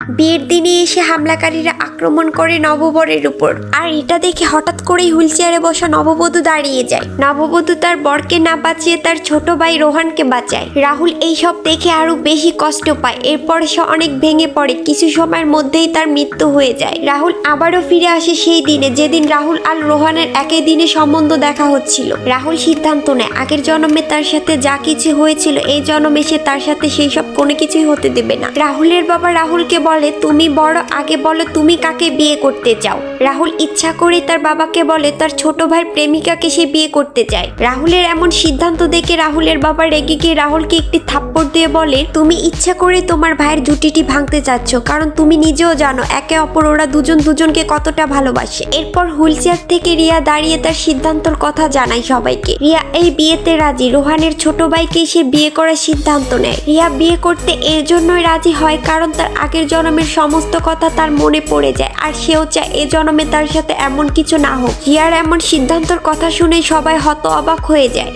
বিয়ের দিনে এসে হামলাকারীরা আক্রমণ করে নববরের উপর। আর এটা দেখে হঠাৎ করেই হুইল চেয়ারে বসা নববধূ দাঁড়িয়ে যায়। নববধূ তার বরকে না বাঁচিয়ে তার ছোট ভাই রোহানকে বাঁচায়। রাহুল এই সব দেখে আরও বেশি কষ্ট পায়। এরপর সে অনেক ভেঙে পড়ে। কিছু সময়ের মধ্যেই তার মৃত্যু হয়ে যায়। রাহুল আবারও ফিরে আসে সেই দিনে, যেদিন রাহুল আর রোহানের একই দিনে সম্বন্ধ দেখা হচ্ছিল। রাহুল সিদ্ধান্ত নেয়, আগের জন্মে তার সাথে যা কিছু হয়েছিল, এই জন্মে সে তার সাথে সেই সব কোনো কিছুই হতে দেবে না। রাহুলের বাবা রাহুলকে বলে, তুমি বড়, আগে বলো তুমি কাকে বিয়ে করতে চাও? রাহুল ইচ্ছা করে তার বাবাকে বলে, তার ছোট ভাইয়ের প্রেমিকাকে সে বিয়ে করতে চায়। রাহুলের এমন সিদ্ধান্ত দেখে রাহুলের বাবা রেগে গিয়ে রাহুলকে একটি থাপ্পড় দিয়ে বলে, তুমি ইচ্ছা করে তোমার ভাইয়ের জুটিটি ভাঙতে চাচ্ছ, কারণ তুমি নিজেও জানো, একে অপর, ওরা দুজন দুজনকে কতটা ভালোবাসে। এরপর হুইলচেয়ার থেকে রিয়া দাঁড়িয়ে তার সিদ্ধান্তর কথা জানায় সবাইকে। রিয়া এই বিয়েতে রাজি, রোহানের ছোট ভাইকে সে বিয়ে করার সিদ্ধান্ত নেয়। রিয়া বিয়ে করতে এর জন্যই রাজি হয়, কারণ তার আগের জন্মের সমস্ত কথা তার মনে পড়ে যায়, আর সেও চায় এ জনমে তার সাথে এমন কিছু না হোক। হিয়ার এমন সিদ্ধান্তর কথা শুনে সবাই হত অবাক হয়ে যায়।